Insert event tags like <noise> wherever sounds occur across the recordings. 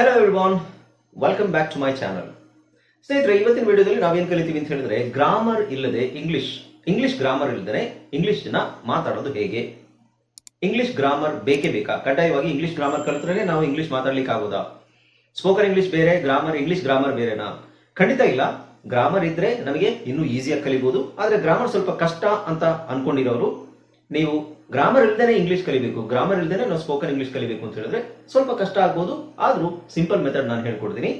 Hello everyone welcome back to my channel ಸ್ನೇಹಿತರೆ, ಇವತ್ತಿನ ವಿಡಿಯೋದಲ್ಲಿ ನಾವೇನು ಕಲಿತೀವಿ ಅಂತ ಹೇಳಿದ್ರೆ ಗ್ರಾಮರ್ ಇಲ್ಲದೆ ಇಂಗ್ಲಿಷ್ ಇಂಗ್ಲಿಷ್ ಗ್ರಾಮರ್ ಇಲ್ಲದೆ ಇಂಗ್ಲಿಷ್ ಜನ ಮಾತಾಡೋದು ಹೇಗೆ? ಇಂಗ್ಲಿಷ್ ಗ್ರಾಮರ್ ಬೇಕೇ ಬೇಕಾ? ಕಡ್ಡಾಯವಾಗಿ ಇಂಗ್ಲಿಷ್ ಗ್ರಾಮರ್ ಕಲಿತ್ರೆ ನಾವು ಇಂಗ್ಲಿಷ್ ಮಾತಾಡ್ಲಿಕ್ಕೆ ಆಗೋದಾ? ಸ್ಪೋಕನ್ ಇಂಗ್ಲಿಷ್ ಬೇರೆ ಗ್ರಾಮರ್ ಇಂಗ್ಲಿಷ್ ಗ್ರಾಮರ್ ಬೇರೆನಾ? ಖಂಡಿತ ಇಲ್ಲ. ಗ್ರಾಮರ್ ಇದ್ರೆ ನಮಗೆ ಇನ್ನೂ ಈಸಿಯಾಗಿ ಕಲಿಬಹುದು ಆದರೆ ಗ್ರಾಮರ್ ಸ್ವಲ್ಪ ಕಷ್ಟ ಅಂತ ಅನ್ಕೊಂಡಿರೋರು, ನೀವು ಗ್ರಾಮರ್ ಇಲ್ದೇನೆ ಇಂಗ್ಲಿಷ್ ಕಲಿಬೇಕು. ಗ್ರಾಮರ್ ಇಲ್ದೇನೆ ನಾವು ಸ್ಪೋಕನ್ ಇಂಗ್ಲಿಷ್ ಕಲಿಬೇಕು ಅಂತ ಹೇಳಿದ್ರೆ ಸ್ವಲ್ಪ ಕಷ್ಟ ಆಗ್ಬೋದು. ಆದ್ರೂ ಸಿಂಪಲ್ ಮೆಥಡ್ ನಾನು ಹೇಳ್ಕೊಡ್ತೀನಿ.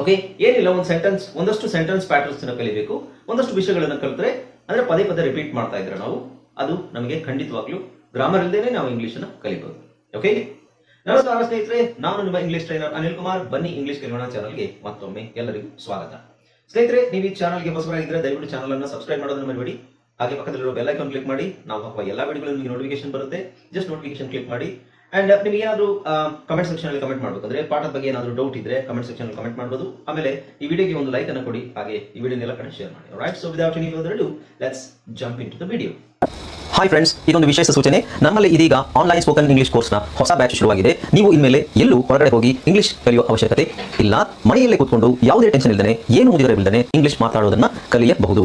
ಓಕೆ ಏನಿಲ್ಲ, ಒಂದು ಸೆಂಟೆನ್ಸ್ ಒಂದಷ್ಟು ಸೆಂಟೆನ್ಸ್ ಪ್ಯಾಟರ್ನ್ಸ್ ಕಲಿಬೇಕು. ಒಂದಷ್ಟು ವಿಷಯಗಳನ್ನ ಕಲಿತ್ರೆ ಅಂದ್ರೆ ಪದೇ ಪದೇ ರಿಪೀಟ್ ಮಾಡ್ತಾ ಇದ್ರೆ ನಾವು ಅದು ನಮಗೆ ಖಂಡಿತವಾಗ್ಲೂ ಗ್ರಾಮರ್ ಇಲ್ದೇನೆ ನಾವು ಇಂಗ್ಲಿಷ್ ಅನ್ನ ಕಲಿಬಹುದು ಓಕೆ ನಮಸ್ಕಾರ ಸ್ನೇಹಿತರೆ, ನಾನು ನಿಮ್ಮ ಇಂಗ್ಲಿಷ್ ಟ್ರೈನರ್ ಅನಿಲ್ ಕುಮಾರ್. ಬನ್ನಿ ಇಂಗ್ಲಿಷ್ ಕಲಿಯೋಣ ಚಾನಲ್ಗೆ ಮತ್ತೊಮ್ಮೆ ಎಲ್ಲರಿಗೂ ಸ್ವಾಗತ. ಸ್ನೇಹಿತರೆ, ನೀವು ಈ ಚಾನಲ್ಗೆ ಹೊಸಬರಾಗಿದ್ರೆ ದಯವಿಟ್ಟು ಚಾನಲ್ ಅನ್ನು ಸಬ್ಸ್ಕ್ರೈಬ್ ಮಾಡೋದನ್ನ ಮರಿಬೇಡಿ. ಹಾಗೆ ಪಕ್ಕದಲ್ಲಿರುವ ಬೆಲ್ ಐಕಾನ್ ಕ್ಲಿಕ್ ಮಾಡಿ, ನಾವು ಹಾಕುವ ಎಲ್ಲಾ ವಿಡಿಯೋಗಳು ನಿಮಗೆ ನೋಟಿಫಿಕೇಶನ್ ಬರುತ್ತೆ. ಜಸ್ಟ್ ನೋಟಿಫಿಕೇಶನ್ ಕ್ಲಿಕ್ ಮಾಡಿ. ಅಂಡ್ ನಿಮಗೆ ಏನಾದರೂ ಕಮೆಂಟ್ ಸೆಕ್ಷನ್ ಅಲ್ಲಿ ಕಮೆಂಟ್ ಮಾಡಬೇಕಾದ್ರೆ ಪಾಠದ ಬಗ್ಗೆ ಏನಾದರೂ ಡೌಟ್ ಇದ್ರೆ ಕಮೆಂಟ್ ಸೆಕ್ಷನ್ ಅಲ್ಲಿ ಕಮೆಂಟ್ ಮಾಡಬಹುದು ಆಮೇಲೆ ಈ ವಿಡಿಯೋಗೆ ಒಂದು ಲೈಕ್ ಅನ್ನು ಕೊಡಿ. ಹಾಗೆ ಈ ವಿಡಿಯೋ ಎಲ್ಲ ಕಡೆ ಶೇರ್ ಮಾಡಿ. Right so without any further ado let's jump into the video hi friends ಇದೊಂದು ವಿಶೇಷ ಸೂಚನೆ. ನಮ್ಮಲ್ಲಿ ಇದೀಗ ಆನ್ಲೈನ್ ಸ್ಪೋಕನ್ ಇಂಗ್ಲಿಷ್ ಕೋರ್ಸ್ನ ಹೊಸ ಬ್ಯಾಚ್ ಶುರುವಾಗಿದೆ. ನೀವು ಇನ್ಮೇಲೆ ಎಲ್ಲೂ ಹೊರಗಡೆ ಹೋಗಿ ಇಂಗ್ಲಿಷ್ ಕಲಿಯುವ ಅವಶ್ಯಕತೆ ಇಲ್ಲ. ಮನೆಯಲ್ಲೇ ಕೂತ್ಕೊಂಡು ಯಾವುದೇ ಟೆನ್ಷನ್ ಇಲ್ಲದೆ ಏನು ಮುಗಿದಿರಬಿಲ್ಲದೆ ಇಂಗ್ಲಿಷ್ ಮಾತಾಡೋದನ್ನ ಕಲಿಯಬಹುದು.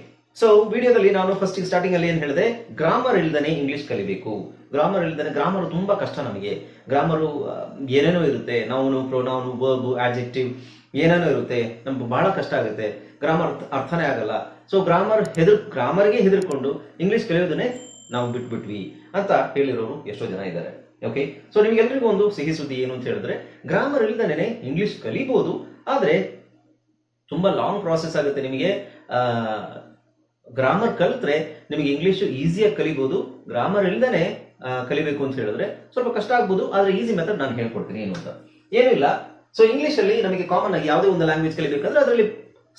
ಸೊ ವಿಡಿಯೋದಲ್ಲಿ ನಾನು ಫಸ್ಟ್ ಸ್ಟಾರ್ಟಿಂಗ್ ಅಲ್ಲಿ ಏನ್ ಹೇಳಿದೆ? ಗ್ರಾಮರ್ ಇಲ್ದನೆ ಇಂಗ್ಲಿಷ್ ಕಲಿಬೇಕು. ಗ್ರಾಮರ್ ಇಲ್ದನೆ ಗ್ರಾಮರ್ ತುಂಬಾ ಕಷ್ಟ ನಮಗೆ. ಗ್ರಾಮರು ಏನೇನೋ ಇರುತ್ತೆ. ನಾವು ಪ್ರೊನೌನು ವರ್ಬ್ ಆಬ್ಜೆಕ್ಟಿವ್ ಏನೇನೋ ಇರುತ್ತೆ. ನಮ್ಗೆ ಬಹಳ ಕಷ್ಟ ಆಗುತ್ತೆ. ಗ್ರಾಮರ್ ಅರ್ಥನೇ ಆಗಲ್ಲ. ಸೊ ಗ್ರಾಮರ್ ಹೆದರ್ ಗ್ರಾಮರ್ಗೆ ಹೆದರ್ಕೊಂಡು ಇಂಗ್ಲಿಷ್ ಕಲಿಯೋದನ್ನೇ ನಾವು ಬಿಟ್ಬಿಟ್ವಿ ಅಂತ ಹೇಳಿರೋರು ಎಷ್ಟೋ ಜನ ಇದ್ದಾರೆ. ಓಕೆ ಸೊ ನಿಮ್ಗೆಲ್ರಿಗೂ ಒಂದು ಸಿಹಿ ಸುದ್ದಿ ಏನು ಅಂತ ಹೇಳಿದ್ರೆ ಗ್ರಾಮರ್ ಇಲ್ದನೆ ಇಂಗ್ಲಿಷ್ ಕಲಿಬಹುದು ಆದ್ರೆ ತುಂಬಾ ಲಾಂಗ್ ಪ್ರಾಸೆಸ್ ಆಗುತ್ತೆ ನಿಮಗೆ. ಗ್ರಾಮರ್ ಕಲಿತ್ರೆ ನಿಮಗೆ ಇಂಗ್ಲಿಷ್ ಈಸಿಯಾಗಿ ಕಲಿಬಹುದು ಗ್ರಾಮರ್ ಇಲ್ದೇನೆ ಕಲಿಬೇಕು ಅಂತ ಹೇಳಿದ್ರೆ ಸ್ವಲ್ಪ ಕಷ್ಟ ಆಗ್ಬೋದು. ಆದ್ರೆ ಈಸಿ ಮೆಥಡ್ ನಾನು ಹೇಳ್ಕೊಡ್ತೀನಿ ಏನು ಅಂತ. ಏನೂ ಇಲ್ಲ. ಸೊ ಇಂಗ್ಲಿಷ್ ಅಲ್ಲಿ ನಮಗೆ ಕಾಮನ್ ಆಗಿ ಯಾವುದೇ ಒಂದು ಲ್ಯಾಂಗ್ವೇಜ್ ಕಲಿಬೇಕಂದ್ರೆ ಅದರಲ್ಲಿ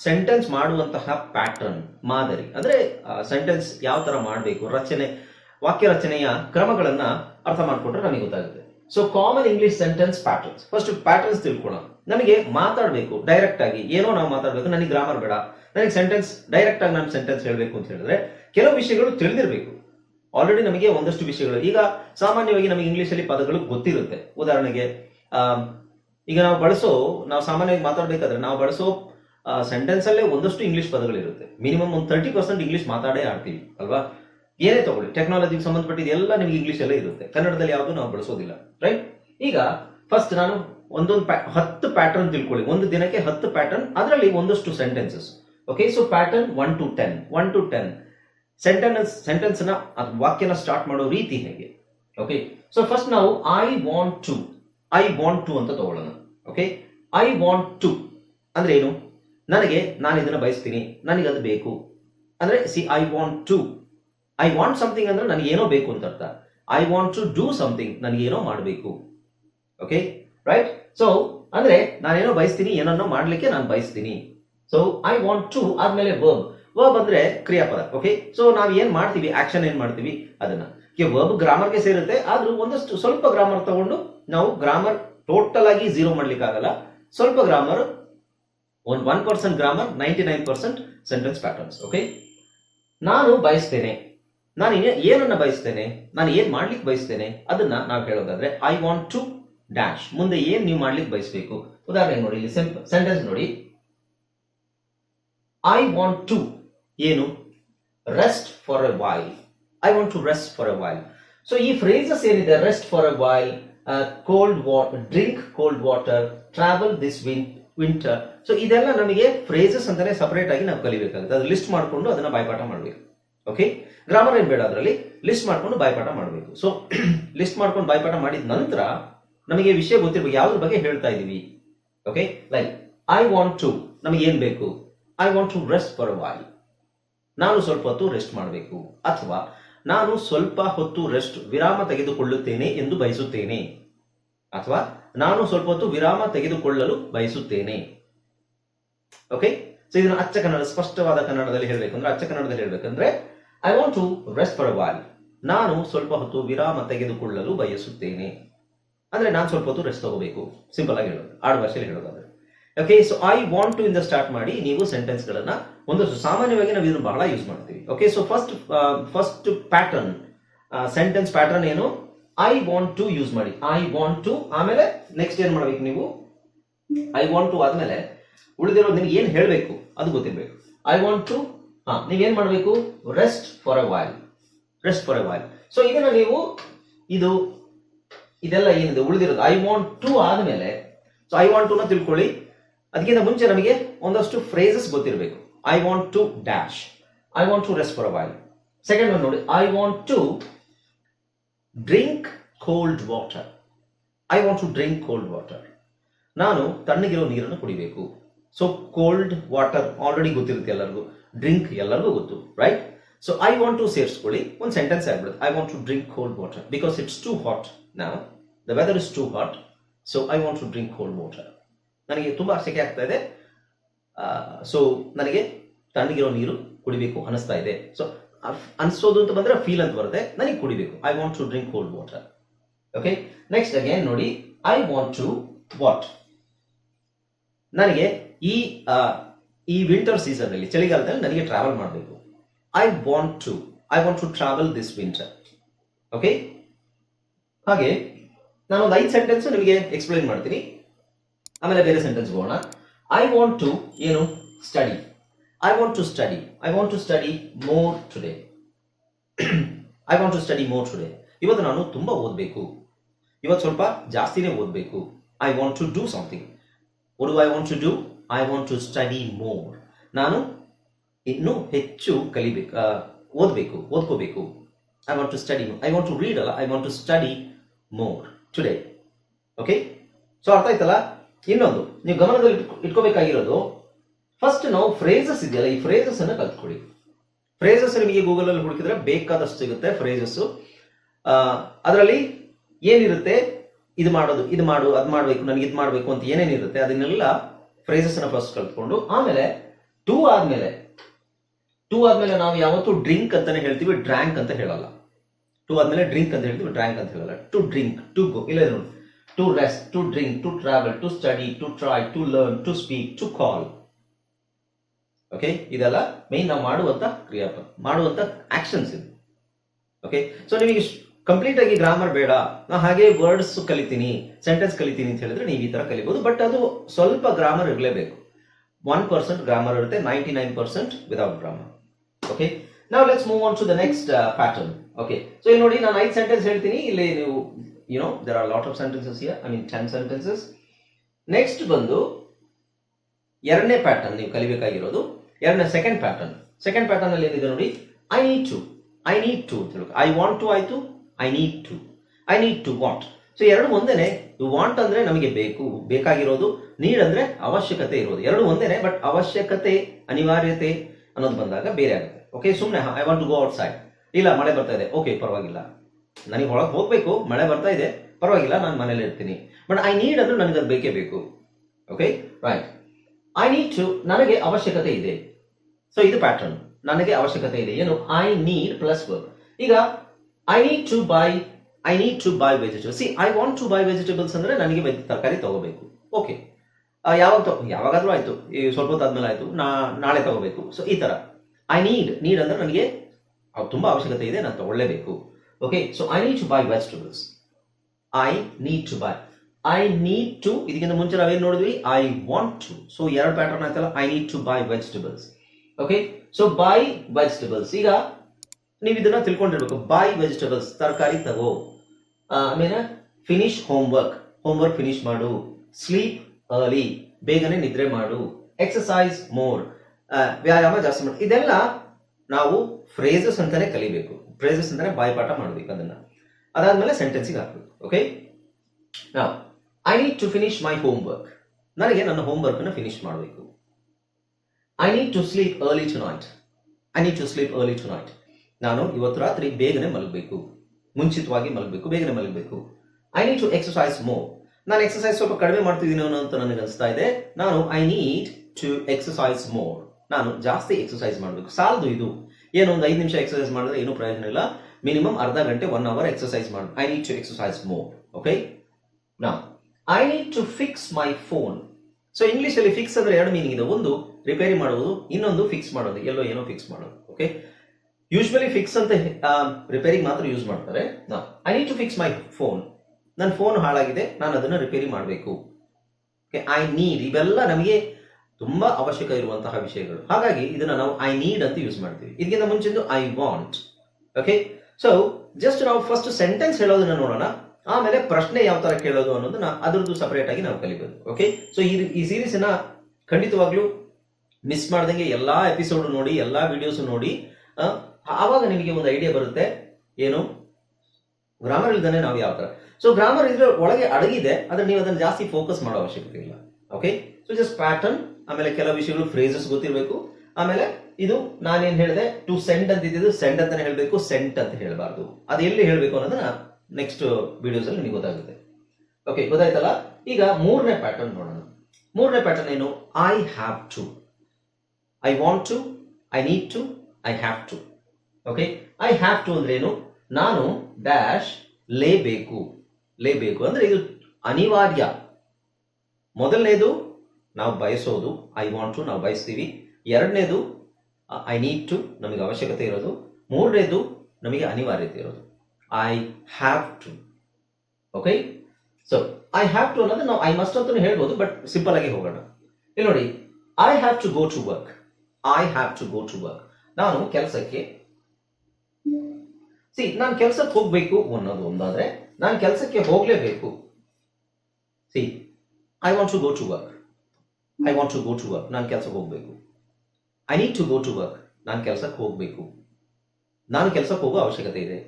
ಸೆಂಟೆನ್ಸ್ ಮಾಡುವಂತಹ ಪ್ಯಾಟರ್ನ್ ಮಾದರಿ. ಅಂದ್ರೆ ಸೆಂಟೆನ್ಸ್ ಯಾವ ತರ ಮಾಡಬೇಕು, ರಚನೆ ವಾಕ್ಯ ರಚನೆಯ ಕ್ರಮಗಳನ್ನ ಅರ್ಥ ಮಾಡ್ಕೊಂಡ್ರೆ ನಮಗೆ ಗೊತ್ತಾಗುತ್ತೆ. So common English sentence patterns first patterns ತಿಳ್ಕೊಳ್ಳೋಣ. ನಮಗೆ ಮಾತಾಡಬೇಕು ಡೈರೆಕ್ಟ್ ಆಗಿ. ಏನೋ ನಾವು ಮಾತಾಡಬೇಕು. ನನಗೆ ಗ್ರಾಮರ್ ಬೇಡ. ನನಗೆ ಸೆಂಟೆನ್ಸ್ ಡೈರೆಕ್ಟ್ ಆಗಿ ನಾನು ಸೆಂಟೆನ್ಸ್ ಹೇಳಬೇಕು ಅಂತ ಹೇಳಿದ್ರೆ, ಕೆಲವು ವಿಷಯಗಳು ತಿಳಿದಿರಬೇಕು. ಆಲ್ರೆಡಿ ನಮಗೆ ಒಂದಷ್ಟು ವಿಷಯಗಳು. ಈಗ ಸಾಮಾನ್ಯವಾಗಿ ನಮಗೆ ಇಂಗ್ಲಿಷಲ್ಲಿ ಪದಗಳು ಗೊತ್ತಿರುತ್ತೆ. ಉದಾಹರಣೆಗೆ ಈಗ ನಾವು ಬಳಸೋ, ನಾವು ಸಾಮಾನ್ಯವಾಗಿ ಮಾತಾಡಬೇಕಾದ್ರೆ ನಾವು ಬಳಸೋ ಸೆಂಟೆನ್ಸ್ ಅಲ್ಲೇ ಒಂದಷ್ಟು ಇಂಗ್ಲಿಷ್ ಪದಗಳಿರುತ್ತೆ. ಮಿನಿಮಮ್ ಒಂದು ತರ್ಟಿ ಪರ್ಸೆಂಟ್ ಇಂಗ್ಲಿಷ್ ಮಾತಾಡೇ ಆಡ್ತೀವಿ, ಅಲ್ವಾ? ಏನೇ ತಗೊಳ್ಳಿ ಟೆಕ್ನಾಲಜಿಗೆ ಸಂಬಂಧಪಟ್ಟಿದ್ದು ಎಲ್ಲ ನಿಮಗೆ ಇಂಗ್ಲಿಷ್ ಎಲ್ಲ ಇರುತ್ತೆ. ಕನ್ನಡದಲ್ಲಿ ಯಾವುದು ನಾವು ಬಳಸೋದಿಲ್ಲ ರೈಟ್ ಈಗ ಫಸ್ಟ್ ನಾನು ಒಂದೊಂದು ಹತ್ತು ಪ್ಯಾಟರ್ನ್ ತಿಳ್ಕೊಳ್ಳಿ. ಒಂದು ದಿನಕ್ಕೆ ಹತ್ತು ಪ್ಯಾಟರ್ನ್ ಅದರಲ್ಲಿ ಒಂದಷ್ಟು sentences okay so pattern one two ten one two ten sentence ಸೆಂಟೆನ್ಸ್ನ ಅದು ವಾಕ್ಯನ ಸ್ಟಾರ್ಟ್ ಮಾಡೋ ರೀತಿ ಹೇಗೆ? ಓಕೆ ಸೊ ಫಸ್ಟ್ ನಾವು I want to I want to ಅಂತ ತಗೊಳ್ಳೋಣ. ಓಕೆ ಐ ವಾಂಟ್ ಟು ಅಂದ್ರೆ ಏನು? ನನಗೆ ನಾನು ಇದನ್ನ ಬಯಸ್ತೀನಿ. ನನಗೆ ಅದು ಬೇಕು. ಅಂದ್ರೆ see I want to I want something ಅಂದ್ರೆ ನನಗೆ ಏನೋ ಬೇಕು ಅಂತ ಅರ್ಥ. I want to do something ನನಗೆ ಏನೋ ಮಾಡಬೇಕು. ಓಕೆ ರೈಟ್ ಸೊ ಅಂದ್ರೆ ನಾನೇನೋ ಬಯಸ್ತೀನಿ, ಏನನ್ನೋ ಮಾಡ್ಲಿಕ್ಕೆ ನಾನು ಬಯಸ್ತೀನಿ. ಸೊ ಐ ವಾಂಟ್ ಟು ಆದ್ಮೇಲೆ ವರ್ಬ್ ವರ್ಬ್ ಅಂದ್ರೆ ಕ್ರಿಯಾಪದ ಓಕೆ ಸೊ ನಾವ್ ಏನ್ ಮಾಡ್ತೀವಿ? ಆಕ್ಷನ್ ಏನ್ ಮಾಡ್ತೀವಿ? ಅದನ್ನ. ವರ್ಬ್ ಗ್ರಾಮರ್ಗೆ ಸೇರುತ್ತೆ. ಆದ್ರೂ ಒಂದಷ್ಟು ಸ್ವಲ್ಪ ಗ್ರಾಮರ್ ತಗೊಂಡು ನಾವು ಗ್ರಾಮರ್ ಟೋಟಲ್ ಆಗಿ ಝೀರೋ ಮಾಡ್ಲಿಕ್ಕೆ ಆಗಲ್ಲ ಸ್ವಲ್ಪ ಗ್ರಾಮರ್ ಒಂದು one percent grammar ninety nine percent sentence patterns okay ನಾನು ಬಯಸ್ತೇನೆ. ನಾನು ಏನನ್ನ ಬಯಸ್ತೇನೆ? ನಾನು ಏನ್ ಮಾಡ್ಲಿಕ್ಕೆ ಬಯಸ್ತೇನೆ? ಅದನ್ನ ನಾವು ಹೇಳೋದಾದ್ರೆ ಐ ವಾಂಟ್ ಟು ಡ್ಯಾಶ್ ಮುಂದೆ ಏನ್ ನೀವು ಮಾಡ್ಲಿಕ್ಕೆ ಬಯಸಬೇಕು? ಉದಾಹರಣೆ ನೋಡಿ, ಇಲ್ಲಿ ಸೆಂಟೆನ್ಸ್ ನೋಡಿ. ಐ ವಾಂಟ್ ಟು ಏನು rest for a while I want to rest for a while so ಈ ಫ್ರೇಸಸ್ ಏನಿದೆ rest for a while cold water drink cold water travel this win winter so ಇದೆಲ್ಲ ನಮಗೆ phrases ಅಂತಾನೆ separate ಆಗಿ ನಾವು ಕಲಿಬೇಕಾಗುತ್ತೆ. ಅದು list ಮಾಡಿಕೊಂಡು ಅದನ್ನ ಬಾಯ್ಪಾಠ ಮಾಡಬೇಕು. ಓಕೆ ಗ್ರಾಮರ್ ಏನ್ ಬೇಡ ಅದರಲ್ಲಿ? ಲಿಸ್ಟ್ ಮಾಡ್ಕೊಂಡು ಬಾಯ್ಪಾಠ ಮಾಡಬೇಕು. ಸೊ ಲಿಸ್ಟ್ ಮಾಡ್ಕೊಂಡು ಬಾಯ್ಪಾಠ ಮಾಡಿದ ನಂತರ ನಮಗೆ ವಿಷಯ ಗೊತ್ತಿರಬೇಕು. ಯಾವ್ದ್ರ ಬಗ್ಗೆ ಹೇಳ್ತಾ ಇದೀವಿ? Okay like I want to ನಮಗೆ ಏನ್ ಬೇಕು? I want to rest for while ನಾನು ಸ್ವಲ್ಪ ಹೊತ್ತು ರೆಸ್ಟ್ ಮಾಡಬೇಕು. ಅಥವಾ ನಾನು ಸ್ವಲ್ಪ ಹೊತ್ತು ರೆಸ್ಟ್ ವಿರಾಮ ತೆಗೆದುಕೊಳ್ಳುತ್ತೇನೆ ಎಂದು ಬಯಸುತ್ತೇನೆ. ಅಥವಾ ನಾನು ಸ್ವಲ್ಪ ಹೊತ್ತು ವಿರಾಮ ತೆಗೆದುಕೊಳ್ಳಲು ಬಯಸುತ್ತೇನೆ. ಓಕೆ ಸೊ ಇದನ್ನು ಅಚ್ಚ ಕನ್ನಡ, ಸ್ಪಷ್ಟವಾದ ಕನ್ನಡದಲ್ಲಿ ಹೇಳಬೇಕು ಅಂದ್ರೆ, ಅಚ್ಚ ಕನ್ನಡದಲ್ಲಿ ಹೇಳಬೇಕಂದ್ರೆ I want to rest for while ನಾನು ಸ್ವಲ್ಪ ಹೊತ್ತು ವಿರಾಮ ತೆಗೆದುಕೊಳ್ಳಲು ಬಯಸುತ್ತೇನೆ. ಅಂದ್ರೆ, ನಾನು ಸ್ವಲ್ಪ ಹೊತ್ತು ರೆಸ್ಟ್ ತಗೋಬೇಕು. ಸಿಂಪಲ್ ಆಗಿ ಹೇಳೋದು. ಆಡು ಭಾಷೆಯಲ್ಲಿ ಹೇಳೋದಾದ್ರೆ. Okay so I want to ಇಂದ ಸ್ಟಾರ್ಟ್ ಮಾಡಿ ನೀವು ಸೆಂಟೆನ್ಸ್ ಗಳನ್ನ ಒಂದಷ್ಟು ಸಾಮಾನ್ಯವಾಗಿ ನಾವು ಇದನ್ನು ಬಹಳ ಯೂಸ್ ಮಾಡ್ತೀವಿ. Okay so first first pattern sentence pattern ಏನು? ಐ ವಾಂಟ್ ಟು ಯೂಸ್ ಮಾಡಿ. ಐ ವಾಂಟ್ ಟು ಆಮೇಲೆ ನೆಕ್ಸ್ಟ್ ಏನ್ ಮಾಡ್ಬೇಕು ನೀವು? ಐ ವಾಂಟ್ ಟು ಆದ್ಮೇಲೆ ಉಳಿದಿರೋದು ನಿಮ್ಗೆ ಏನ್ ಹೇಳಬೇಕು? ಅದು ಗೊತ್ತಿರ್ಬೇಕು. ಐ ವಾಂಟ್ ಟು ಹಾ ನೀವೇನ್ ಮಾಡಬೇಕು? Rest for a while rest for a while so ಇದನ್ನ ನೀವು, ಇದು, ಇದೆಲ್ಲ ಏನಿದೆ? ಉಳಿದಿರೋದು. ಐ ವಾಂಟ್ ಟು ಆದ್ಮೇಲೆ ಸೊ ಐ ವಾಂಟ್ ಟು ತಿಳ್ಕೊಳ್ಳಿ. ಅದಕ್ಕಿಂತ ಮುಂಚೆ ನಮಗೆ ಒಂದಷ್ಟು ಫ್ರೇಸಸ್ ಗೊತ್ತಿರಬೇಕು. I want to dash I want to rest for a while second one ನೋಡಿ. I want to drink cold water I want to drink cold water ನಾನು ತಣ್ಣಗಿರೋ ನೀರನ್ನು ಕುಡಿಬೇಕು. ಸೊ ಕೋಲ್ಡ್ ವಾಟರ್ ಆಲ್ರೆಡಿ ಗೊತ್ತಿರುತ್ತೆ ಎಲ್ಲರಿಗೂ. ಡ್ರಿಂಕ್ ಎಲ್ಲರಿಗೂ ಗೊತ್ತು right so I want to ಸೇರಿಸ್ಕೊಳ್ಳಿ. ಒಂದು ಸೆಂಟೆನ್ಸ್ ಆಗ್ಬಿಡುತ್ತೆ. I want to drink cold water because it's too hot ನಾವು the weather is too hot so I want to drink cold water ನನಗೆ ತುಂಬ ಸೆಕೆ ಆಗ್ತಾ ಇದೆ. ಸೊ ನನಗೆ ತಣ್ಣಗಿರೋ ನೀರು ಕುಡಿಬೇಕು ಅನಿಸ್ತಾ ಇದೆ. ಸೊ ಅನಿಸೋದು ಅಂತ ಬಂದ್ರೆ ಫೀಲ್ ಅಂತ ಬರುತ್ತೆ. ನನಗೆ ಕುಡಿಬೇಕು. I want to drink cold water okay next again ನೋಡಿ ಐ ವಾಂಟ್ ಟು ವಾಟ್ ನನಗೆ ಈ ಈ ವಿಂಟರ್ ಸೀಸನ್ ಅಲ್ಲಿ, ಚಳಿಗಾಲದಲ್ಲಿ ನನಗೆ ಟ್ರಾವೆಲ್ ಮಾಡಬೇಕು. I want to I want to travel this winter okay ಹಾಗೆ ನಾನು ಒಂದು ಐದು ಸೆಂಟೆನ್ಸ್ ನಿಮಗೆ ಎಕ್ಸ್ಪ್ಲೈನ್ ಮಾಡ್ತೀನಿ. ಆಮೇಲೆ ಬೇರೆ ಸೆಂಟೆನ್ಸ್ ಹೋಗೋಣ ಐ ವಾಂಟ್ ಟು ಏನು study I want to study I want to study more today I want to study more today ಇವತ್ತು ನಾನು ತುಂಬ ಓದಬೇಕು ಇವತ್ತು ಸ್ವಲ್ಪ ಜಾಸ್ತಿನೇ ಓದಬೇಕು I want to do something ಒಡು I want to do I want to study more. ನಾನು ಇನ್ನೂ ಹೆಚ್ಚು ಕಲಿಬೇಕು ಓದ್ಬೇಕು ಓದ್ಕೋಬೇಕು I want to study I want to read ಅಲ್ಲ I want to study more today okay so ಅರ್ಥ ಆಯ್ತಲ್ಲ ಇನ್ನೊಂದು ನೀವು ಗಮನದಲ್ಲಿ ಇಟ್ಕೊ- ಇಟ್ಕೋಬೇಕಾಗಿರೋದು ಫಸ್ಟ್ ನಾವು ಫ್ರೇಸಸ್ ಇದೆಯಲ್ಲ, ಈ ಫ್ರೇಸಸ್ ಅನ್ನ ಕಲ್ತ್ಕೊಳ್ಳಿ. ಫ್ರೇಸಸ್ ನಿಮಗೆ ಗೂಗಲ್ ಅಲ್ಲಿ ಹುಡುಕಿದ್ರೆ ಬೇಕಾದಷ್ಟು ಸಿಗುತ್ತೆ ಫ್ರೇಸಸ್ ಅದರಲ್ಲಿ ಏನಿರುತ್ತೆ? ಇದು ಮಾಡೋದು, ಇದು ಮಾಡು, ಅದು ಮಾಡಬೇಕು, ನನಗೆ ಇದು ಮಾಡಬೇಕು ಅಂತ ಏನೇನಿರುತ್ತೆ, ಅದನ್ನೆಲ್ಲ ಫ್ರೇಸಸ್ ಅನ್ನ ಫಸ್ಟ್ ಕಲ್ತ್ಕೊಂಡು, ಆಮೇಲೆ ಟೂ ಆದ್ಮೇಲೆ ಟೂ ಆದ್ಮೇಲೆ ನಾವು ಯಾವತ್ತೂ ಡ್ರಿಂಕ್ ಅಂತಾನೆ ಹೇಳ್ತೀವಿ ಡ್ರ್ಯಾಂಕ್ ಅಂತ ಹೇಳಲ್ಲ. ಟೂ ಆದ್ಮೇಲೆ ಡ್ರಿಂಕ್ ಅಂತ ಹೇಳ್ತೀವಿ ಡ್ರ್ಯಾಂಕ್ ಅಂತ ಹೇಳಲ್ಲ. ಟು ಡ್ರಿಂಕ್ ಟು ಗೋ ಇಲ್ಲ ನೋಡಿ. To rest to drink to travel to study to try, to learn to speak to call. Okay ಇದೆಲ್ಲ ಮೇನ್ ನಾವು ಮಾಡುವಂತ ಕ್ರಿಯಾಪದ ಮಾಡುವಂತ ಆಕ್ಷನ್ಸ್ ಇದು. ಓಕೆ ಸೊ ನಿಮಗೆ ಕಂಪ್ಲೀಟ್ ಆಗಿ ಗ್ರಾಮರ್ ಬೇಡ. ನಾ ಹಾಗೆ ವರ್ಡ್ಸ್ ಕಲಿತೀನಿ ಸೆಂಟೆನ್ಸ್ ಕಲಿತೀನಿ ಅಂತ ಹೇಳಿದ್ರೆ ನೀವು ಈ ತರ ಕಲಿಬಹುದು ಬಟ್ ಅದು ಸ್ವಲ್ಪ ಗ್ರಾಮರ್ ಇರಲೇಬೇಕು. ಒನ್ ಪರ್ಸೆಂಟ್ ಗ್ರಾಮರ್ ಇರುತ್ತೆ ninety nine percent without grammar okay ನಾವು let's move on to the next pattern okay so ಇಲ್ಲಿ ನೋಡಿ ನಾನು ಐದು ಸೆಂಟೆನ್ಸ್ ಹೇಳ್ತೀನಿ. ಇಲ್ಲಿ ನೀವು you know there are lot of of sentences I mean ten sentences next ಬಂದು ಎರಡನೇ ಪ್ಯಾಟರ್ನ್ ನೀವು ಕಲಿಬೇಕಾಗಿರೋದು. ಎರಡನೇ ಸೆಕೆಂಡ್ ಪ್ಯಾಟರ್ನ್ ಸೆಕೆಂಡ್ ಪ್ಯಾಟರ್ನ್ ಅಲ್ಲಿ ಏನಿದೆ ನೋಡಿ? I need to I need to ಅಂತ ಐ ವಾಂಟ್ ಟು ಆಯ್ತು? I need to I need to want so ಎರಡು ಒಂದೇನೆ. ವಾಂಟ್ ಅಂದ್ರೆ ನಮಗೆ ಬೇಕು. ಬೇಕಾಗಿರೋದು. ನೀಡ್ ಅಂದ್ರೆ ಅವಶ್ಯಕತೆ ಇರೋದು. ಎರಡು ಒಂದೇನೆ ಬಟ್ ಅವಶ್ಯಕತೆ, ಅನಿವಾರ್ಯತೆ ಅನ್ನೋದು ಬಂದಾಗ ಬೇರೆ ಆಗುತ್ತೆ. ಓಕೆ ಸುಮ್ಮನೆ I want to go outside ಇಲ್ಲ, ಮಳೆ ಬರ್ತಾ ಇದೆ. ಓಕೆ ಪರವಾಗಿಲ್ಲ. ನನಗೆ ಒಳಗೆ ಹೋಗ್ಬೇಕು, ಮಳೆ ಬರ್ತಾ ಇದೆ, ಪರವಾಗಿಲ್ಲ, ನಾನು ಮನೇಲಿ ಇರ್ತೀನಿ. ಬಟ್ ಐ ನೀಡ್ ಅಂದ್ರೆ ನನಗೆ ಅದು ಬೇಕೇ ಬೇಕು. Okay right I need to ನನಗೆ ಅವಶ್ಯಕತೆ ಇದೆ. ಸೊ ಇದು ಪ್ಯಾಟರ್ನ್ ನನಗೆ ಅವಶ್ಯಕತೆ ಇದೆ. ಏನು? ಐ ನೀಡ್ ಪ್ಲಸ್ ವರ್ಕ್ ಈಗ I need to buy I need to buy vegetables see I want to buy vegetables ಅಂದ್ರೆ ನನಗೆ ತರಕಾರಿ ತಗೋಬೇಕು. ಓಕೆ ಯಾವಾಗ ಯಾವಾಗಾದ್ರೂ ಆಯ್ತು. ಈ ಸ್ವಲ್ಪ ಹೊತ್ತಾದ್ಮೇಲೆ ಆಯ್ತು. ನಾ, ನಾಳೆ ತಗೋಬೇಕು. ಸೊ ಈ ತರ. ಐ ನೀಡ್ ನೀಡ್ ಅಂದ್ರೆ ನನಗೆ ತುಂಬಾ ಅವಶ್ಯಕತೆ ಇದೆ, ನಾನು ತಗೊಳ್ಳೇಬೇಕು. Okay so I need to buy vegetables I need to buy I need to ಇದಕ್ಕಿಂತ ಮುಂಚೆ ನಾವೇನು ನೋಡಿದ್ವಿ? ಐ ವಾಂಟ್ ಟು ಸೊ ಎರಡು ಪ್ಯಾಟರ್ನ್ ಆಯ್ತಲ್ಲ I need to buy vegetables okay so buy vegetables ಈಗ ನೀವು ಇದನ್ನ ತಿಳ್ಕೊಂಡಿರ್ಬೇಕು. ಬೈ ವೆಜಿಟೇಬಲ್ಸ್ ತರಕಾರಿ ತಗೋ. ಆಮೇಲೆ finish homework homework finish ಮಾಡು. ಸ್ಲೀಪ್ ಅರ್ಲಿ ಬೇಗನೆ ನಿದ್ರೆ ಮಾಡು. ಎಕ್ಸಸೈಸ್ ಮೋರ್ ವ್ಯಾಯಾಮ ಜಾಸ್ತಿ ಮಾಡು. ಇದೆಲ್ಲ ನಾವು ಫ್ರೇಸಸ್ ಅಂತಾನೆ ಕಲಿಬೇಕು. ಫ್ರೇಸಸ್ ಅಂತಾನೆ ಬಾಯ್ಪಾಠ ಮಾಡಬೇಕು ಅದನ್ನ. ಅದಾದ್ಮೇಲೆ ಸೆಂಟೆನ್ಸಿಗೆ ಹಾಕಬೇಕು ಓಕೆ ನಾವು I need to finish my homework ನನಗೆ ನನ್ನ ಹೋಮ್ವರ್ಕ್ ಅನ್ನು ಫಿನಿಶ್ ಮಾಡಬೇಕು. I need to sleep early tonight I need to sleep early tonight ನಾನು ಇವತ್ತು ರಾತ್ರಿ ಬೇಗನೆ ಮಲಗಬೇಕು. ಮುಂಚಿತವಾಗಿ ಮಲಗಬೇಕು, ಬೇಗನೆ ಮಲಗಬೇಕು. I need to exercise more ನಾನು ಎಕ್ಸಸೈಸ್ ಸ್ವಲ್ಪ ಕಡಿಮೆ ಮಾಡ್ತಿದ್ದೀನಿ ಅನ್ನೋ ಅಂತ ನನಗೆ ಅನಿಸ್ತಾ ಇದೆ. ನಾನು I need to exercise more ನಾನು ಜಾಸ್ತಿ ಎಕ್ಸಸೈಸ್ ಮಾಡಬೇಕು. ಸಾಲದು ಇದು. ಏನು ಒಂದು ಐದು ನಿಮಿಷ ಎಕ್ಸಸೈಸ್ ಮಾಡಿದ್ರೆ ಏನೂ ಪ್ರಯೋಜನ ಇಲ್ಲ. ಮಿನಿಮಮ್ ಅರ್ಧ ಗಂಟೆ ಒನ್ ಅವರ್ ಎಕ್ಸಸೈಸ್ ಮಾಡಿ. I need to exercise more okay ನಾ I need to fix my phone so English ಅಲ್ಲಿ ಫಿಕ್ಸ್ ಅಂದ್ರೆ ಎರಡು ಮೀನಿಂಗ್ ಇದೆ. ಒಂದು ರಿಪೇರಿ ಮಾಡುವುದು. ಇನ್ನೊಂದು ಫಿಕ್ಸ್ ಮಾಡೋದು. ಎಲ್ಲೋ ಏನೋ ಫಿಕ್ಸ್ ಮಾಡೋದು. ಓಕೆ ಯೂಶ್ವಲಿ ಫಿಕ್ಸ್ ಅಂತ ರಿಪೇರಿಗೆ ಮಾತ್ರ ಯೂಸ್ ಮಾಡ್ತಾರೆ. I need to fix my phone ನನ್ನ ಫೋನ್ ಹಾಳಾಗಿದೆ. ನಾನು ಅದನ್ನು ರಿಪೇರಿ ಮಾಡಬೇಕು. ಐ ನೀಡ್ ಇವೆಲ್ಲ ನಮಗೆ ತುಂಬಾ ಅವಶ್ಯಕ ಇರುವಂತಹ ವಿಷಯಗಳು. ಹಾಗಾಗಿ ಇದನ್ನ ನಾವು ಐ ನೀಡ್ ಅಂತ ಯೂಸ್ ಮಾಡ್ತೀವಿ. ಇದಕ್ಕಿಂತ ಮುಂಚೆಂದು I want okay so just ನಾವು ಫಸ್ಟ್ ಸೆಂಟೆನ್ಸ್ ಹೇಳೋದನ್ನ ನೋಡೋಣ. ಆಮೇಲೆ ಪ್ರಶ್ನೆ ಯಾವ ತರ ಕೇಳೋದು ಅನ್ನೋದನ್ನ ಅದರದ್ದು ಸಪರೇಟ್ ಆಗಿ ನಾವು ಕಲಿಬೋದು. ಓಕೆ ಸೊ ಈ ಈ ಸೀರೀಸ್ ಅನ್ನ ಖಂಡಿತವಾಗ್ಲೂ ಮಿಸ್ ಮಾಡ್ದಂಗೆ ಎಲ್ಲಾ ಎಪಿಸೋಡ್ ನೋಡಿ, ಎಲ್ಲಾ ವಿಡಿಯೋಸ್ ನೋಡಿ ಆವಾಗ ನಿಮಗೆ ಒಂದು ಐಡಿಯಾ ಬರುತ್ತೆ. ಏನು? ಗ್ರಾಮರ್ ಇಲ್ದಾನೆ ನಾವು ಯಾವ ತರ? ಸೊ ಗ್ರಾಮರ್ ಇದ್ರ ಒಳಗೆ ಅಡಗಿದೆ, ಆದ್ರೆ ನೀವು ಅದನ್ನ ಜಾಸ್ತಿ ಫೋಕಸ್ ಮಾಡೋ ಅವಶ್ಯಕತೆ ಇಲ್ಲ. ಓಕೆ ಸೊ ಜಸ್ಟ್ ಪ್ಯಾಟರ್ನ್ ಆಮೇಲೆ ಕೆಲವು ವಿಷಯಗಳು ಫ್ರೇಸಸ್ ಗೊತ್ತಿರಬೇಕು. ಆಮೇಲೆ ಇದು ನಾನೇನ್ ಹೇಳಿದೆ? ಟು ಸೆಂಡ್ ಅಂತ ಇದ್ದಿದ್ದು ಸೆಂಡ್ ಅಂತಾನೆ ಹೇಳಬೇಕು ಸೆಂಟ್ ಅಂತ ಹೇಳಬಾರ್ದು. ಅದು ಎಲ್ಲಿ ಹೇಳಬೇಕು ಅನ್ನೋದನ್ನ ನೆಕ್ಸ್ಟ್ ವಿಡಿಯೋಸ್ ಅಲ್ಲಿ ನಿಮಗೆ ಗೊತ್ತಾಗುತ್ತೆ. ಓಕೆ ಗೊತ್ತಾಯ್ತಲ್ಲ? ಈಗ ಮೂರನೇ ಪ್ಯಾಟರ್ನ್ ನೋಡೋಣ. ಮೂರನೇ ಪ್ಯಾಟರ್ನ್ ಏನು? I have to I want to I need to I have to okay I have to ಅಂದ್ರೆ ಏನು? ನಾನು ಡ್ಯಾಶ್ ಲೇಬೇಕು. ಲೇಬೇಕು ಅಂದ್ರೆ ಇದು ಅನಿವಾರ್ಯ. ಮೊದಲನೇದು ನಾವು ಬಯಸೋದು ಐ ವಾಂಟ್ ಟು ನಾವು ಬಯಸ್ತೀವಿ. ಎರಡನೇದು ಐ ನೀಡ್ ಟು ನಮಗೆ ಅವಶ್ಯಕತೆ ಇರೋದು. ಮೂರನೇದು, ನಮಗೆ ಅನಿವಾರ್ಯತೆ ಇರೋದು. I have to okay so I have to ಅನ್ನೋದು ನಾವು ಐ ಮಸ್ಟ್ ಅಂತ ಹೇಳ್ಬೋದು ಬಟ್ ಸಿಂಪಲ್ ಆಗಿ ಹೋಗೋಣ. ಇಲ್ಲಿ ನೋಡಿ I have to go to work I have to go to work ನಾನು ಕೆಲಸಕ್ಕೆ ಸಿ ನಾನು ಕೆಲಸಕ್ಕೆ ಹೋಗ್ಬೇಕು ಅನ್ನೋದು ಒಂದಾದ್ರೆ, ನಾನು ಕೆಲಸಕ್ಕೆ ಹೋಗ್ಲೇಬೇಕು. See I want to go to work I want to go to work ನಾನು ಕೆಲಸಕ್ಕೆ ಹೋಗ್ಬೇಕು. I need to go to work ನಾನು ಕೆಲಸಕ್ಕೆ ಹೋಗ್ಬೇಕು. ನಾನು ಕೆಲಸಕ್ಕೆ ಹೋಗೋ ಅವಶ್ಯಕತೆ ಇದೆ.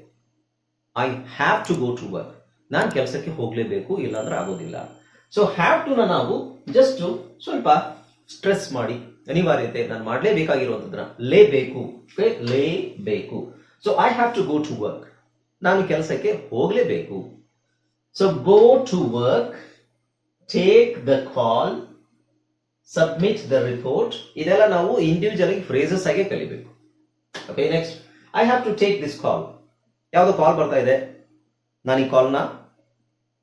I have to go to work ನಾನು ಕೆಲಸಕ್ಕೆ ಹೋಗ್ಲೇಬೇಕು, ಇಲ್ಲಾಂದ್ರೆ ಆಗೋದಿಲ್ಲ. ಸೊ ಹ್ಯಾವ್ ಟು ನಾವು ಜಸ್ಟ್ ಸ್ವಲ್ಪ ಸ್ಟ್ರೆಸ್ ಮಾಡಿ, ಅನಿವಾರ್ಯತೆ, ನಾನು ಮಾಡಲೇಬೇಕಾಗಿರುವಂಥದ್ದನ್ನ ಲೇಬೇಕು. ಲೇಬೇಕು. So I have to go to work ನಾನು ಕೆಲಸಕ್ಕೆ ಹೋಗಲೇಬೇಕು. So go to work take the call submit the report ಇದೆಲ್ಲ ನಾವು ಇಂಡಿವಿಜುವಲ್ ಫ್ರೇಸಸ್ ಆಗಿ ಕಲಿಬೇಕು. Okay next I have to take this call ಯಾವುದೋ ಕಾಲ್ ಬರ್ತಾ ಇದೆ. ನಾನು ಈ ಕಾಲ್ನ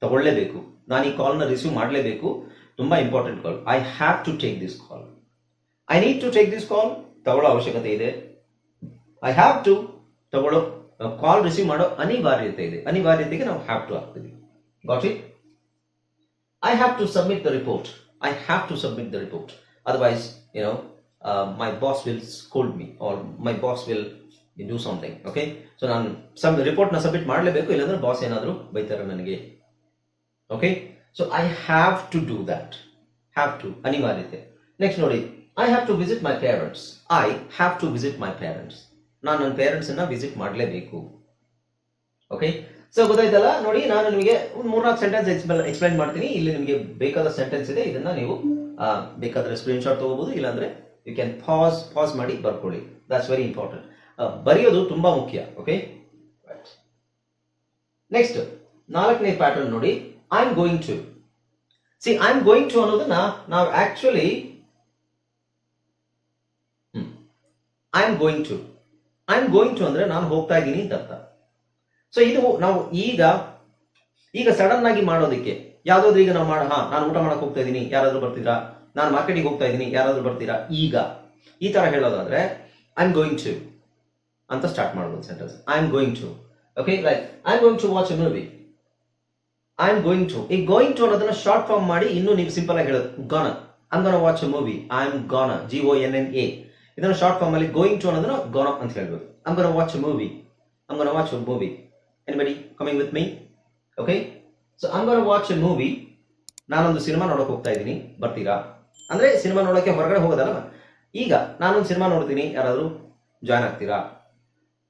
ತಗೊಳ್ಳೇಬೇಕು. ನಾನು ಈ ಕಾಲ್ನ ರಿಸೀವ್ ಮಾಡಲೇಬೇಕು. ತುಂಬಾ important call I have to take this call I need to take this call ತಗೊಳ್ಳೋ ಅವಶ್ಯಕತೆ ಇದೆ. ಐ ಹ್ಯಾವ್ ಟು ತಗೊಳ್ಳೋ ಕಾಲ್ ರಿಸೀವ್ ಮಾಡೋ ಅನಿವಾರ್ಯತೆ ಇದೆ. ಅನಿವಾರ್ಯತೆಗೆ ನಾವು ಹ್ಯಾವ್ ಟು ಹಾಕ್ತೀವಿ got it I have to submit the report. I have to submit the report. Otherwise, you know, uh, my boss will scold me or my boss will do something. Okay so ನಾನು ಸಬ್ ರಿಪೋರ್ಟ್ನ submit ಮಾಡಲೇಬೇಕು ಇಲ್ಲಾಂದ್ರೆ boss ಏನಾದರೂ ಬೈತಾರೆ ನನಗೆ okay so I have to do that have to ಅನಿವಾರ್ಯತೆ next ನೋಡಿ I have to visit my parents I have to visit my parents ನಾನು ನನ್ನ ಪೇರೆಂಟ್ಸನ್ನು ವಿಸಿಟ್ ಮಾಡಲೇಬೇಕು ಓಕೆ ಸೊ ಗೊತ್ತಾಯ್ತಲ್ಲ? ನೋಡಿ ನಾನು ನಿಮಗೆ ಒಂದು ಮೂರ್ನಾಲ್ಕು ಸೆಂಟೆನ್ಸ್ ಎಕ್ಸ್ಪ್ಲೈನ್ ಮಾಡ್ತೀನಿ. ಇಲ್ಲಿ ನಿಮಗೆ ಬೇಕಾದ ಸೆಂಟೆನ್ಸ್ ಇದೆ. ಇದನ್ನ ನೀವು ಬೇಕಾದ್ರೆ ಸ್ಕ್ರೀನ್ ಶಾಟ್ ತಗೋಬಹುದು ಇಲ್ಲಾಂದ್ರೆ ಯು ಕ್ಯಾನ್ ಪಾಸ್ ಪಾಸ್ ಮಾಡಿ ಬರ್ಕೊಳ್ಳಿ. ದಟ್ಸ್ ವೆರಿ ಇಂಪಾರ್ಟೆಂಟ್ ಬರೆಯೋದು ತುಂಬಾ ಮುಖ್ಯ ಓಕೆ ನೆಕ್ಸ್ಟ್ ನಾಲ್ಕನೇ ಪ್ಯಾಟರ್ನ್ ನೋಡಿ. I am going to see I am going to ಅನ್ನೋದನ್ನ ನಾವು actually I am going to I am going to ಅಂದ್ರೆ ನಾನು ಹೋಗ್ತಾ ಇದ್ದೀನಿ ಅಂತ ಅರ್ಥ. ಸೊ ಇದು ನಾವು ಈಗ ಈಗ ಸಡನ್ ಆಗಿ ಮಾಡೋದಕ್ಕೆ, ಯಾವ್ದಾದ್ರು ಈಗ ನಾವು ಮಾಡ, ಹಾ, ನಾನು ಊಟ ಮಾಡಕ್ ಹೋಗ್ತಾ ಇದ್ದೀನಿ ಯಾರಾದ್ರೂ ಬರ್ತೀರಾ? ನಾನು ಮಾರ್ಕೆಟಿಗೆ ಹೋಗ್ತಾ ಇದ್ದೀನಿ ಯಾರಾದ್ರೂ ಬರ್ತೀರಾ? ಈಗ. ಈ ತರ ಹೇಳೋದಾದ್ರೆ ಐ ಆಮ್ ಗೋಯಿಂಗ್ ಟು ಅಂತ ಸ್ಟಾರ್ಟ್ ಮಾಡ್ಬೋದು sentence I am going to okay like I am going to watch a movie I am going to ಈ ಗೋಯಿಂಗ್ ಟು ಅನ್ನೋದನ್ನ ಶಾರ್ಟ್ ಫಾರ್ಮ್ ಮಾಡಿ ಇನ್ನೂ ನೀವು ಸಿಂಪಲ್ ಆಗಿ ಹೇಳೋದು. Gonna I'm gonna watch a movie I am gonna G O N N A ಇದನ್ನ short form ಅಲ್ಲಿ going to ಅನ್ನೋದನ್ನ ಗೋನ ಅಂತ ಹೇಳ್ಬೋದು. ಅಂಗನ gonna watch a movie ಅಂಗನ gonna watch a movie coming with me okay so I'm gonna watch a movie ನಾನೊಂದು ಸಿನಿಮಾ ನೋಡಕ್ ಹೋಗ್ತಾ ಇದ್ದೀನಿ. ಬರ್ತೀರಾ? ಅಂದ್ರೆ ಸಿನಿಮಾ ನೋಡೋಕೆ ಹೊರಗಡೆ ಹೋಗೋದಲ್ಲ. ಈಗ ನಾನೊಂದು ಸಿನಿಮಾ ನೋಡ್ತೀನಿ. ಯಾರಾದರೂ ಜಾಯ್ನ್ ಆಗ್ತೀರಾ?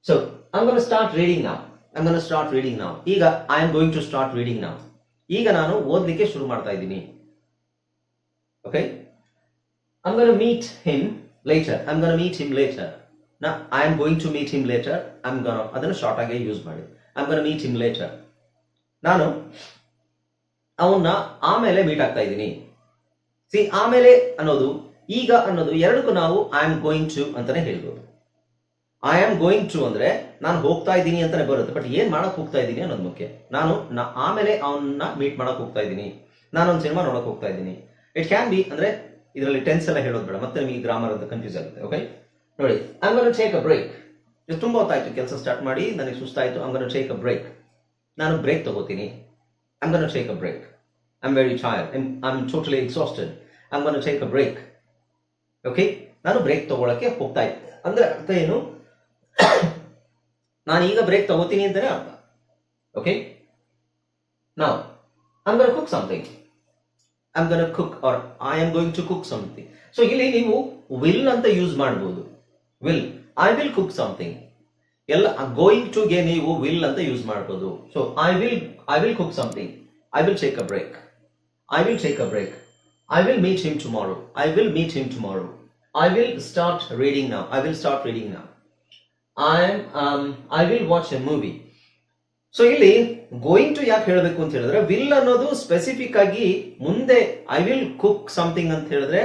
So I'm gonna start reading ನಾವು I'm gonna gonna start reading ನಾವು ಈಗ I am going to start reading ನಾವು ಈಗ ನಾನು ಓದ್ಲಿಕ್ಕೆ ಶುರು ಮಾಡ್ತಾ ಇದ್ದೀನಿ. Okay I'm meet to meet him later. I'm going ನಾ I him going to meet him. I'm going to, ಅದನ್ನು ಶಾರ್ಟ್ ಆಗಿ ಯೂಸ್ ಮಾಡಿ. I'm going meet meet litre. ನಾನು ಅವನ್ನ ಆಮೇಲೆ ಮೀಟ್ ಆಗ್ತಾ ಇದ್ದೀನಿ. ಸಿ ಆಮೇಲೆ ಅನ್ನೋದು, ಈಗ ಅನ್ನೋದು ಎರಡಕ್ಕೂ ನಾವು ಐ ಆಮ್ ಗೋಯಿಂಗ್ ಟು ಅಂತಾನೆ ಹೇಳ್ಬೋದು. ಐ ಆಮ್ ಗೋಯಿಂಗ್ ಟು ಅಂದ್ರೆ ನಾನು ಹೋಗ್ತಾ ಇದ್ದೀನಿ ಅಂತಾನೆ ಬರುತ್ತೆ ಬಟ್ ಏನ್ ಮಾಡಕ್ ಹೋಗ್ತಾ ಇದ್ದೀನಿ ಅನ್ನೋದು ಮುಖ್ಯ. ನಾನು ಆಮೇಲೆ ಅವನ್ನ ಮೀಟ್ ಮಾಡಕ್ ಹೋಗ್ತಾ ಇದ್ದೀನಿ. ನಾನು ಒಂದು ಸಿನಿಮಾ ನೋಡಕ್ ಹೋಗ್ತಾ ಇದ್ದೀನಿ. ಇಟ್ ಕ್ಯಾನ್ ಬಿ ಅಂದ್ರೆ ಇದರಲ್ಲಿ ಟೆನ್ಸ್ ಎಲ್ಲ ಹೇಳೋದು ಬೇಡ, ಮತ್ತೆ ನಿಮಗೆ ಗ್ರಾಮರ್ ಅಂತ ಕನ್ಫ್ಯೂಸ್ ಆಗುತ್ತೆ ಓಕೆ ನೋಡಿ I gonna take a break ತುಂಬಾ ಹೊತ್ತಾಯ್ತು, ಕೆಲಸ ಸ್ಟಾರ್ಟ್ ಮಾಡಿ, ನನಗೆ ಸುಸ್ತಾಯಿತು I'm gonna gonna take a break ನಾನು ಬ್ರೇಕ್ ತಗೋತೀನಿ. I'm gonna gonna take a break I'm very chai I'm totally exhausted I'm gonna gonna take a break okay ನಾನು break ತಗೊಳಕ್ಕೆ ಹೋಗ್ತಾ ಇದ್ದೆ. ಅಂದರೆ ಅರ್ಥ ಏನು? ನಾನು ಈಗ ಬ್ರೇಕ್ ತಗೋತೀನಿ ಅಂತಾನೆ ಅರ್ಥ. ಓಕೆ ನಾವು I'm gonna gonna cook something I'm gonna gonna cook or I am going to cook something so ಇಲ್ಲಿ ನೀವು ವಿಲ್ ಅಂತ ಯೂಸ್ ಮಾಡ್ಬೋದು. Will I will cook something ಎಲ್ಲ ಗೋಯಿಂಗ್ ಟು ಗೆ ನೀವು ವಿಲ್ ಅಂತ ಯೂಸ್ ಮಾಡ್ಬೋದು so I will I will cook something I will take a break I will take a break I will meet him tomorrow I will meet him tomorrow I will start reading ನಾವು I will start reading ನಾವು I I will watch a movie so ಇಲ್ಲಿ going to ಯಾಕೆ ಹೇಳಬೇಕು ಅಂತ ಹೇಳಿದ್ರೆ will ಅನ್ನೋದು specific ಆಗಿ ಮುಂದೆ ಐ ವಿಲ್ ಕುಕ್ ಸಮಥಿಂಗ್ ಅಂತ ಹೇಳಿದ್ರೆ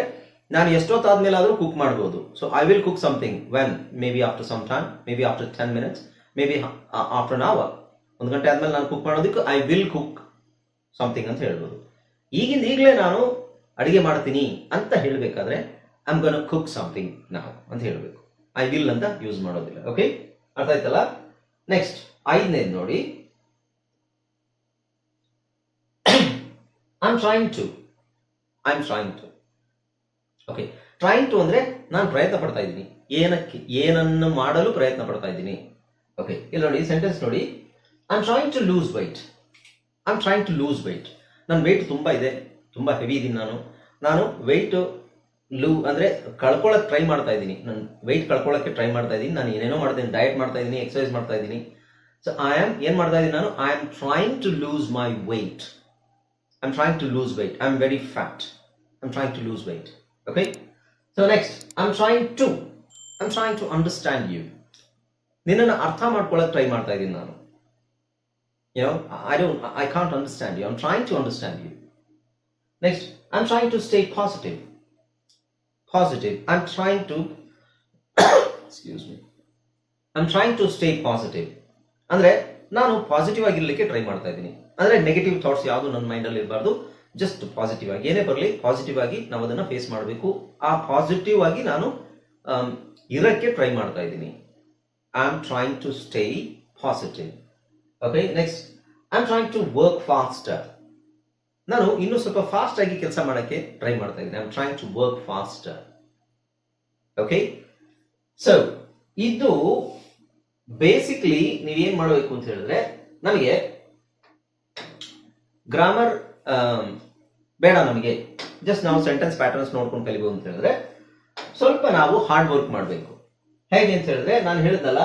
ನಾನು ಎಷ್ಟೊತ್ತಾದ್ಮೇಲೆ ಆದರೂ ಕುಕ್ ಮಾಡ್ಬೋದು. So I will cook something when maybe after some time maybe after ten minutes maybe after an hour ಒಂದು ಗಂಟೆ ಆದ್ಮೇಲೆ ನಾನು ಕುಕ್ ಮಾಡೋದಕ್ಕೆ ಐ ವಿಲ್ ಕುಕ್ ಸಮಥಿಂಗ್ ಅಂತ ಹೇಳ್ಬೋದು. ಈಗಿಂದ ಈಗಲೇ ನಾನು ಅಡುಗೆ ಮಾಡ್ತೀನಿ ಅಂತ ಹೇಳಬೇಕಾದ್ರೆ ಐಮ್ ಗನ್ ಕುಕ್ ಸಮಥಿಂಗ್ ನಾವು ಅಂತ ಹೇಳಬೇಕು. ಐ ವಿಲ್ ಅಂತ ಯೂಸ್ ಮಾಡೋದಿಲ್ಲ. ಓಕೆ ಅರ್ಥ ಆಯ್ತಲ್ಲ? ನೆಕ್ಸ್ಟ್ ಐದನೇದು ನೋಡಿ. I am trying to I am trying to okay trying to ಅಂದ್ರೆ ನಾನು ಪ್ರಯತ್ನ ಪಡ್ತಾ ಇದ್ದೀನಿ. ಏನಕ್ಕೆ? ಏನನ್ನು ಮಾಡಲು ಪ್ರಯತ್ನ ಪಡ್ತಾ ಇದ್ದೀನಿ. ಓಕೆ ಇಲ್ಲಿ ನೋಡಿ ಸೆಂಟೆನ್ಸ್ ನೋಡಿ. I am trying to lose weight I am trying to lose weight ನನ್ನ ವೆಯ್ಟ್ ತುಂಬ ಇದೆ. ತುಂಬ ಹೆವಿ ಇದ್ದೀನಿ ನಾನು. ನಾನು ವೆಯ್ಟ್ ಲೂ ಅಂದರೆ ಕಳ್ಕೊಳ್ಳೋಕೆ ಟ್ರೈ ಮಾಡ್ತಾ ಇದ್ದೀನಿ. ನಾನು ವೆಯ್ಟ್ ಕಳ್ಕೊಳ್ಳೋಕ್ಕೆ ಟ್ರೈ ಮಾಡ್ತಾ ಇದ್ದೀನಿ. ನಾನು ಏನೇನೋ ಮಾಡ್ತೀನಿ. ಡಯಟ್ ಮಾಡ್ತಾ ಇದ್ದೀನಿ. ಎಕ್ಸರ್ಸೈಸ್ ಮಾಡ್ತಾ ಇದ್ದೀನಿ. ಸೊ ಐ ಆಮ್ ಏನು ಮಾಡ್ತಾ ಇದ್ದೀನಿ ನಾನು? I am trying to lose my weight I am trying to lose weight I am very fat I am trying to lose weight okay So next, I'm trying to. I'm trying to understand you. Understand ನಿನ್ನನ್ನು ಅರ್ಥ ಮಾಡ್ಕೊಳ್ಳೋಕೆ try ಮಾಡ್ತಾ ಇದ್ದೀನಿ ನಾನು you know i don't i can't understand you i'm trying to understand you next i'm trying to stay positive positive i'm trying to excuse me i'm trying to stay positive ಅಂದ್ರೆ ನಾನು positive ಆಗಿರ್ಲಿಕ್ಕೆ try ಮಾಡ್ತಾ ಇದ್ದೀನಿ negative negative thoughts ಯಾವುದು ನನ್ನ ಮೈಂಡಲ್ಲಿ ಇರಬಾರ್ದು just positive ಆಗಿ, ಏನೇ ಬರಲಿ ಪಾಸಿಟಿವ್ ಆಗಿ ನಾವು ಅದನ್ನು ಫೇಸ್ ಮಾಡಬೇಕು. ಆ ಪಾಸಿಟಿವ್ ಆಗಿ ನಾನು ಇರೋಕ್ಕೆ ಇರಕ್ಕೆ ಟ್ರೈ ಮಾಡ್ತಾ ಇದ್ದೀನಿ. I am trying to stay positive okay next I am trying to work faster ನಾನು ಇನ್ನೂ ಸ್ವಲ್ಪ ಫಾಸ್ಟ್ ಆಗಿ ಕೆಲಸ ಮಾಡೋಕ್ಕೆ ಟ್ರೈ ಮಾಡ್ತಾ ಇದ್ದೀನಿ. I am trying to work faster okay so ಇದು ಬೇಸಿಕ್ಲಿ ನೀವೇನ್ ಮಾಡಬೇಕು ಅಂತ ಹೇಳಿದ್ರೆ, ನಮಗೆ ಗ್ರಾಮರ್ ಬೇಡ ನಮಗೆ. ಜಸ್ಟ್ ನಾವು ಸೆಂಟೆನ್ಸ್ ಪ್ಯಾಟರ್ನ್ಸ್ ನೋಡ್ಕೊಂಡು ಕಲಿಬೋದು ಅಂತ ಹೇಳಿದ್ರೆ, ಸ್ವಲ್ಪ ನಾವು ಹಾರ್ಡ್ ವರ್ಕ್ ಮಾಡಬೇಕು. ಹೇಗೆ ಅಂತ ಹೇಳಿದ್ರೆ, ನಾನು ಹೇಳಿದಲ್ಲ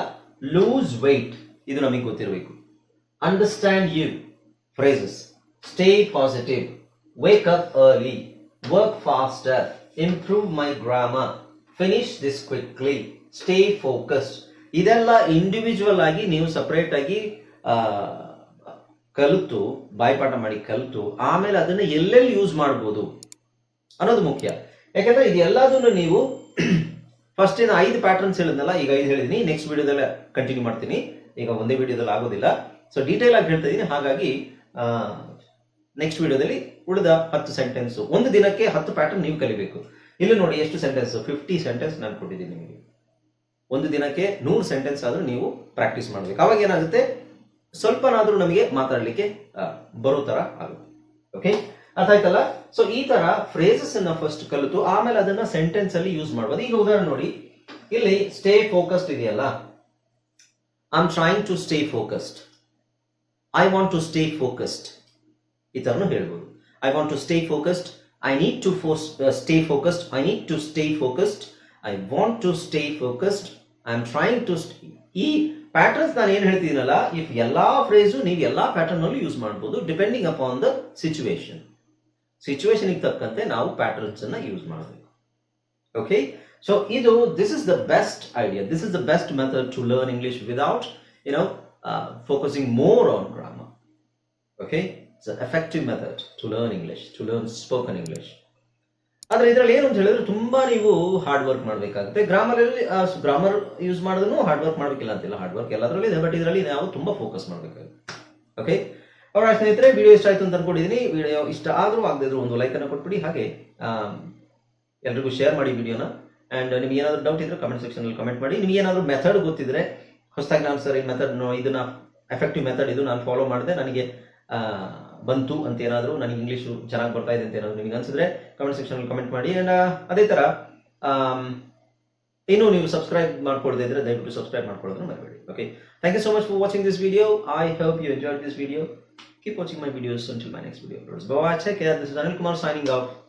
ಲೂಸ್ ವೈಟ್ ಇದು ನಮಗೆ ಗೊತ್ತಿರಬೇಕು. Understand you phrases stay positive wake up early work faster improve my grammar finish this quickly stay focused ಇದೆಲ್ಲ ಇಂಡಿವಿಜುವಲ್ ಆಗಿ ನೀವು ಸಪರೇಟ್ ಆಗಿ ಕಲಿತು, ಬಾಯ್ಪಾಠ ಮಾಡಿ ಕಲಿತು, ಆಮೇಲೆ ಅದನ್ನ ಎಲ್ಲೆಲ್ಲಿ ಯೂಸ್ ಮಾಡ್ಬೋದು ಅನ್ನೋದು ಮುಖ್ಯ. ಯಾಕಂದ್ರೆ ಇದೆಲ್ಲದನ್ನು ನೀವು <clears throat> ಫಸ್ಟ್ ಇನ್ನು ಐದು ಪ್ಯಾಟರ್ನ್ಸ್ ಹೇಳಿದ್ನಲ್ಲ, ಈಗ ಐದು ಹೇಳಿದೀನಿ. ನೆಕ್ಸ್ಟ್ ವಿಡಿಯೋದಲ್ಲಿ ಕಂಟಿನ್ಯೂ ಮಾಡ್ತೀನಿ. ಈಗ ಒಂದೇ ವಿಡಿಯೋದಲ್ಲಿ ಆಗೋದಿಲ್ಲ. ಸೊ ಡೀಟೇಲ್ ಆಗಿ ಹೇಳ್ತಾ ಇದ್ದೀನಿ ಹಾಗಾಗಿ ನೆಕ್ಸ್ಟ್ ವಿಡಿಯೋದಲ್ಲಿ ಉಳಿದ ಹತ್ತು ಸೆಂಟೆನ್ಸ್ ಒಂದು ದಿನಕ್ಕೆ ಹತ್ತು ಪ್ಯಾಟರ್ನ್ ನೀವು ಕಲಿಬೇಕು. ಇಲ್ಲಿ ನೋಡಿ ಎಷ್ಟು ಸೆಂಟೆನ್ಸ್ ಫಿಫ್ಟಿ ಸೆಂಟೆನ್ಸ್ ನಾನು ಕೊಟ್ಟಿದ್ದೀನಿ ನಿಮಗೆ. ಒಂದು ದಿನಕ್ಕೆ ನೂರು ಸೆಂಟೆನ್ಸ್ ಆದರೂ ನೀವು ಪ್ರಾಕ್ಟೀಸ್ ಮಾಡಬೇಕು. ಅವಾಗ ಏನಾಗುತ್ತೆ? ಸ್ವಲ್ಪನಾದ್ರೂ ನಮಗೆ ಮಾತಾಡಲಿಕ್ಕೆ ಬರೋ ತರ ಆಗುತ್ತೆ. ಓಕೆ ಅರ್ಥ ಆಯ್ತಲ್ಲ? ಸೊ ಈ ತರ ಫ್ರೇಸಸ್ ಅನ್ನ ಫಸ್ಟ್ ಕಲಿತು, ಆಮೇಲೆ ಅದನ್ನ ಸೆಂಟೆನ್ಸ್ ಅಲ್ಲಿ ಯೂಸ್ ಮಾಡ್ಬೋದು. ಈಗ ಉದಾಹರಣೆ ನೋಡಿ. ಇಲ್ಲಿ ಸ್ಟೇ ಫೋಕಸ್ಡ್ ಇದೆಯಲ್ಲ? I am trying to stay focused I want to stay focused ಈ ತರನು ಹೇಳ್ಬೋದು. I want to stay focused I need to stay focused I need to stay focused I want to stay focused I am trying to ಈ patterns ನಾನು ಏನು ಹೇಳ್ತಿದ್ದೀನಲ್ಲ if ಎಲ್ಲಾ phrase ನೀವು ಎಲ್ಲಾ ಪ್ಯಾಟರ್ನ್ ಅಲ್ಲಿ ಯೂಸ್ ಮಾಡ್ಬೋದು ಡಿಪೆಂಡಿಂಗ್ ಅಪಾನ್ ದ ಸಿಚುವೇಶನ್ ಸಿಚುವೇಶನ್ಗೆ ತಕ್ಕಂತೆ ನಾವು ಪ್ಯಾಟರ್ನ್ಸ್ ಅನ್ನ ಯೂಸ್ ಮಾಡಬೇಕು. ಓಕೆ ಸೊ ಇದು this is the best idea this is the best method to learn English without you know focusing more on grammar okay it's effective method to learn English to learn spoken English ಆದ್ರೆ ಇದರಲ್ಲಿ ಏನು ಅಂತ ಹೇಳಿದ್ರೆ ತುಂಬಾ ನೀವು hard work ಮಾಡಬೇಕಾಗುತ್ತೆ. Grammar ಅಲ್ಲಿ grammar use ಮಾಡಿದ್ರು ಹಾರ್ಡ್ ವರ್ಕ್ ಮಾಡಬೇಕಿಲ್ಲ ಅಂತಿಲ್ಲ. ಹಾರ್ಡ್ ವರ್ಕ್ ಎಲ್ಲದರಲ್ಲೂ ಇದೆ ಬಟ್ ಇದರಲ್ಲಿ ನಾವು ತುಂಬಾ ಫೋಕಸ್ ಮಾಡಬೇಕಾಗುತ್ತೆ. ಓಕೆ ಅವರ ಸ್ನೇಹಿತರೆ ವಿಡಿಯೋ ಇಷ್ಟ ಆಯ್ತು ಅಂತ ಅನ್ಕೊಂಡಿದ್ದೀನಿ ವಿಡಿಯೋ ಇಷ್ಟ ಆದ್ರೂ ಆಗದಿದ್ರು ಒಂದು ಲೈಕ್ ಅನ್ನು ಕೊಟ್ಬಿಡಿ. ಹಾಗೆ ಎಲ್ರಿಗೂ ಶೇರ್ ಮಾಡಿ ವಿಡಿಯೋನ ಅಂಡ್ ನಿಮ್ಗೆ ಏನಾದರೂ ಡೌಟ್ ಇದ್ರೆ ಕಮೆಂಟ್ ಸೆಕ್ಷನ್ ಅಲ್ಲಿ ಕಮೆಂಟ್ ಮಾಡಿ. ನಿಮ್ಗೆ ಏನಾದ್ರು ಮೆಥಡ್ ಗೊತ್ತಿದ್ರೆ, ಹೊಸದಾಗಿ ನಾನು ಸರ್ ಈ ಮೆಥಡ್ ಇದನ್ನ ಎಫೆಕ್ಟಿವ್ ಮೆಥಡ್ ಇದು ನಾನು ಫಾಲೋ ಮಾಡಿದೆ. ನನಗೆ ಬಂತು ಅಂತ ಏನಾದರೂ ನನಗೆ ಇಂಗ್ಲೀಷು ಚೆನ್ನಾಗಿ ಬರ್ತಾ ಇದೆ ಅಂತ ಏನಾದರೂ ನಿಮಗೆ ಅನ್ಸಿದ್ರೆ ಕಮೆಂಟ್ ಸೆಕ್ಷನಲ್ಲಿ ಕಮೆಂಟ್ ಮಾಡಿ ಆ್ಯಂಡ್ ಅದೇ ಥರ ಇನ್ನೂ ನೀವು ಸಬ್ಸ್ಕ್ರೈಬ್ ಮಾಡ್ಕೊಳ್ದೇ ಇದ್ರೆ ದಯವಿಟ್ಟು ಸಬ್ಸ್ಕ್ರೈಬ್ ಮಾಡ್ಕೊಳ್ಳೋದನ್ನು ಮರಿಬೇಡಿ. Okay thank you so much for watching this video I help you enjoy this video keep watching my videos until my next video ಬಾ check this Anil Kumar signing is